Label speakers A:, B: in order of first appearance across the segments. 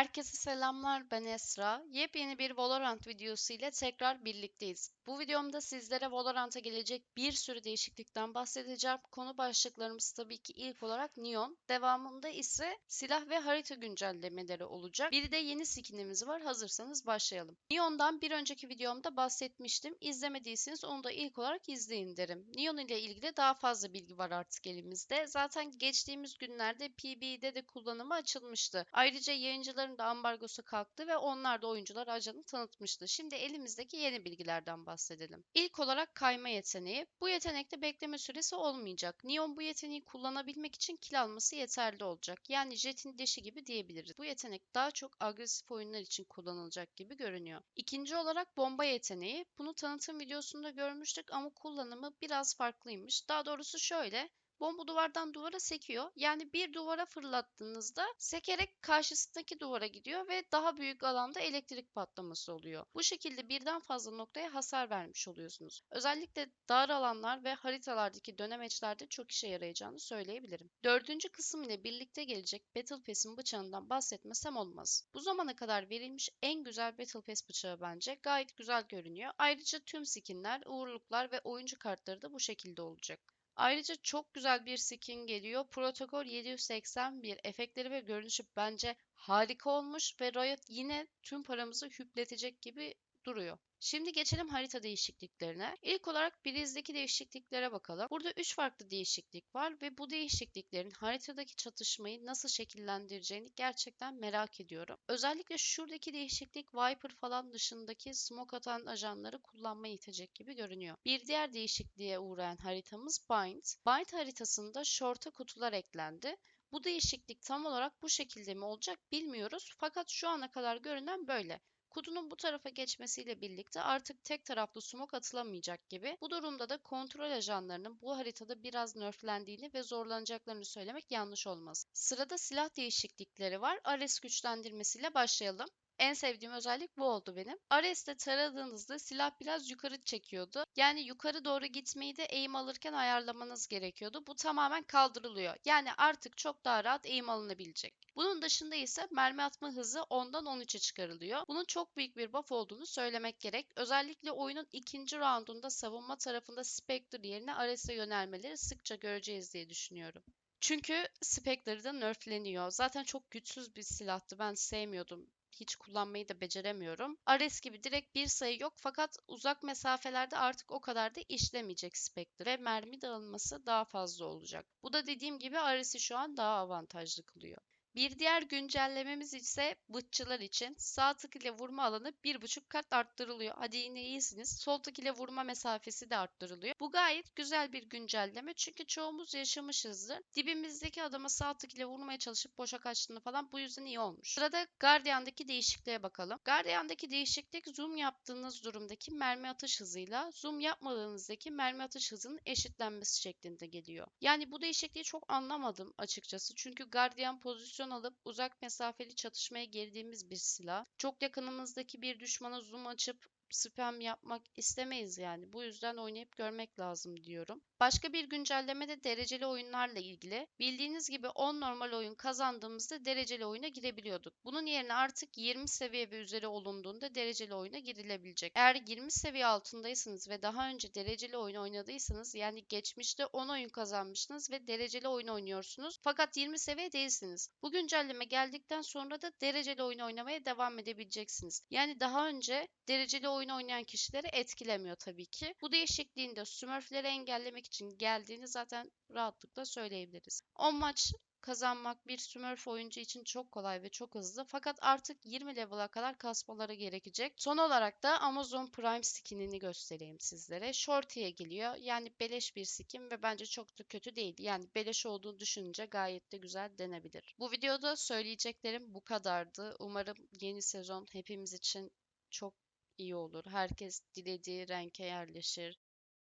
A: Herkese selamlar ben Esra. Yepyeni bir Valorant videosu ile tekrar birlikteyiz. Bu videomda sizlere Valorant'a gelecek bir sürü değişiklikten bahsedeceğim. Konu başlıklarımız tabii ki ilk olarak Neon. Devamında ise silah ve harita güncellemeleri olacak. Bir de yeni skinimiz var. Hazırsanız başlayalım. Neon'dan bir önceki videomda bahsetmiştim. İzlemediyseniz onu da ilk olarak izleyin derim. Neon ile ilgili daha fazla bilgi var artık elimizde. Zaten geçtiğimiz günlerde PB'de de kullanımı açılmıştı. Ayrıca yayıncıların da ambargosu kalktı ve onlar da oyuncular ajanı tanıtmıştı. Şimdi elimizdeki yeni bilgilerden bahsedelim. İlk olarak kayma yeteneği. Bu yetenekte bekleme süresi olmayacak. Neon bu yeteneği kullanabilmek için kill alması yeterli olacak. Yani Jet'in deşi gibi diyebiliriz. Bu yetenek daha çok agresif oyunlar için kullanılacak gibi görünüyor. İkinci olarak bomba yeteneği. Bunu tanıtım videosunda görmüştük ama kullanımı biraz farklıymış. Daha doğrusu şöyle. Bomba duvardan duvara sekiyor. Yani bir duvara fırlattığınızda sekerek karşısındaki duvara gidiyor ve daha büyük alanda elektrik patlaması oluyor. Bu şekilde birden fazla noktaya hasar vermiş oluyorsunuz. Özellikle dar alanlar ve haritalardaki dönemeçlerde çok işe yarayacağını söyleyebilirim. Dördüncü kısım ile birlikte gelecek Battle Pass'in bıçağından bahsetmesem olmaz. Bu zamana kadar verilmiş en güzel Battle Pass bıçağı bence. Gayet güzel görünüyor. Ayrıca tüm skinler, uğurluklar ve oyuncu kartları da bu şekilde olacak. Ayrıca çok güzel bir skin geliyor. Protokol 781 efektleri ve görünüşü bence harika olmuş ve Riot yine tüm paramızı hüpletecek gibi duruyor. Şimdi geçelim harita değişikliklerine. İlk olarak Breeze'deki değişikliklere bakalım. Burada 3 farklı değişiklik var ve bu değişikliklerin haritadaki çatışmayı nasıl şekillendireceğini gerçekten merak ediyorum. Özellikle şuradaki değişiklik Viper falan dışındaki smoke atan ajanları kullanmaya itecek gibi görünüyor. Bir diğer değişikliğe uğrayan haritamız Bind. Bind haritasında short'a kutular eklendi. Bu değişiklik tam olarak bu şekilde mi olacak bilmiyoruz fakat şu ana kadar görünen böyle. Kutunun bu tarafa geçmesiyle birlikte artık tek taraflı smoke atılamayacak gibi. Bu durumda da kontrol ajanlarının bu haritada biraz nerflendiğini ve zorlanacaklarını söylemek yanlış olmaz. Sırada silah değişiklikleri var. Ares güçlendirmesiyle başlayalım. En sevdiğim özellik bu oldu benim. Ares'te taradığınızda silah biraz yukarı çekiyordu. Yani yukarı doğru gitmeyi de aim alırken ayarlamanız gerekiyordu. Bu tamamen kaldırılıyor. Yani artık çok daha rahat aim alınabilecek. Bunun dışında ise mermi atma hızı 10'dan 13'e çıkarılıyor. Bunun çok büyük bir buff olduğunu söylemek gerek. Özellikle oyunun ikinci roundunda savunma tarafında Spectre yerine Ares'e yönelmeleri sıkça göreceğiz diye düşünüyorum. Çünkü Spectre da nerfleniyor. Zaten çok güçsüz bir silahtı. Ben sevmiyordum hiç kullanmayı da beceremiyorum. Ares gibi direkt bir sayı yok fakat uzak mesafelerde artık o kadar da işlemeyecek Spectre mermi dağılması daha fazla olacak. Bu da dediğim gibi Ares'i şu an daha avantajlı kılıyor. Bir diğer güncellememiz ise bıtçılar için sağ tık ile vurma alanı 1.5 kat arttırılıyor. Hadi yine iyisiniz. Sol tık ile vurma mesafesi de arttırılıyor. Bu gayet güzel bir güncelleme çünkü çoğumuz yaşamışızdır. Dibimizdeki adama sağ tık ile vurmaya çalışıp boşa kaçtığını falan bu yüzden iyi olmuş. Sırada Guardian'daki değişikliğe bakalım. Guardian'daki değişiklik zoom yaptığınız durumdaki mermi atış hızıyla zoom yapmadığınızdaki mermi atış hızının eşitlenmesi şeklinde geliyor. Yani bu değişikliği çok anlamadım açıkçası. Çünkü Guardian pozisyon pozisyon alıp uzak mesafeli çatışmaya girdiğimiz bir silah. Çok yakınımızdaki bir düşmana zoom açıp spam yapmak istemeyiz yani. Bu yüzden oynayıp görmek lazım diyorum. Başka bir güncelleme de dereceli oyunlarla ilgili. Bildiğiniz gibi 10 normal oyun kazandığımızda dereceli oyuna girebiliyorduk. Bunun yerine artık 20 seviye ve üzeri olunduğunda dereceli oyuna girilebilecek. Eğer 20 seviye altındaysanız ve daha önce dereceli oyun oynadıysanız yani geçmişte 10 oyun kazanmışsınız ve dereceli oyun oynuyorsunuz fakat 20 seviye değilsiniz. Bu güncelleme geldikten sonra da dereceli oyun oynamaya devam edebileceksiniz. Yani daha önce dereceli oyun oynayan kişileri etkilemiyor tabii ki. Bu değişikliğin de Smurf'leri engellemek için geldiğini zaten rahatlıkla söyleyebiliriz. 10 maç kazanmak bir Smurf oyuncu için çok kolay ve çok hızlı fakat artık 20 level'a kadar kasmaları gerekecek. Son olarak da Amazon Prime skinini göstereyim sizlere. Shorty'ye geliyor. Yani beleş bir skin ve bence çok da kötü değil. Yani beleş olduğunu düşününce gayet de güzel denebilir. Bu videoda söyleyeceklerim bu kadardı. Umarım yeni sezon hepimiz için çok iyi olur. Herkes dilediği renke yerleşir.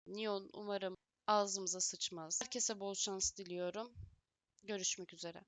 A: Neon umarım ağzımıza sıçmaz. Herkese bol şans diliyorum. Görüşmek üzere.